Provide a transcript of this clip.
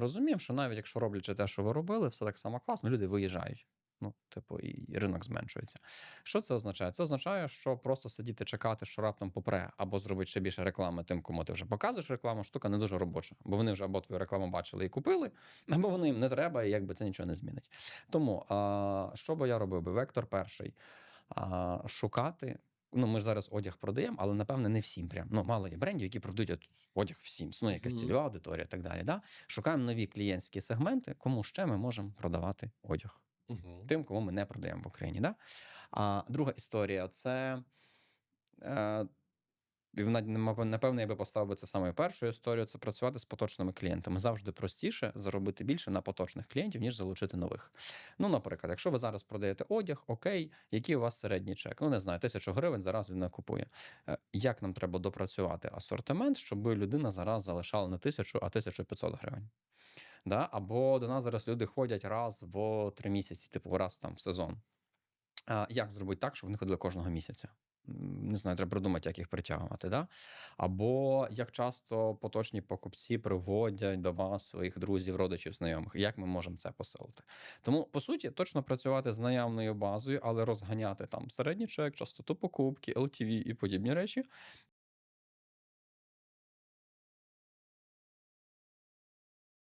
розуміємо, що навіть якщо роблячи те, що ви робили, все так само класно, люди виїжджають. Ну, типу, і ринок зменшується. Що це означає? Це означає, що просто сидіти чекати, що раптом попре, або зробити ще більше реклами тим, кому ти вже показуєш рекламу, штука не дуже робоча, бо вони вже або твою рекламу бачили і купили, або вони їм не треба, і якби це нічого не змінить. Тому а, що би я робив би? Вектор перший а, шукати. Ну, ми ж зараз одяг продаємо, але напевне не всім. Прям ну мало є брендів, які продають одяг всім. Ну, якась цільова аудиторія і так далі. Да? Шукаємо нові клієнтські сегменти, кому ще ми можемо продавати одяг Угу. тим, кому ми не продаємо в Україні. Да? А друга історія це. Е, і напевно, я би поставив би це самою першою історією це працювати з поточними клієнтами. Завжди простіше заробити більше на поточних клієнтів, ніж залучити нових. Ну, наприклад, якщо ви зараз продаєте одяг, окей, який у вас середній чек? Ну, не знаю, тисячу гривень зараз людина купує. Е, Як нам треба допрацювати асортимент, щоб людина зараз залишала не тисячу, а 1500 гривень? Да? Або до нас зараз люди ходять раз в три місяці, типу раз там в сезон. Як зробити так, щоб вони ходили кожного місяця? Не знаю, треба придумати, як їх притягувати. Да? Або як часто поточні покупці приводять до вас своїх друзів, родичів, знайомих. Як ми можемо це посилити? Тому, по суті, точно працювати з наявною базою, але розганяти там середній чек, частоту покупки, LTV і подібні речі.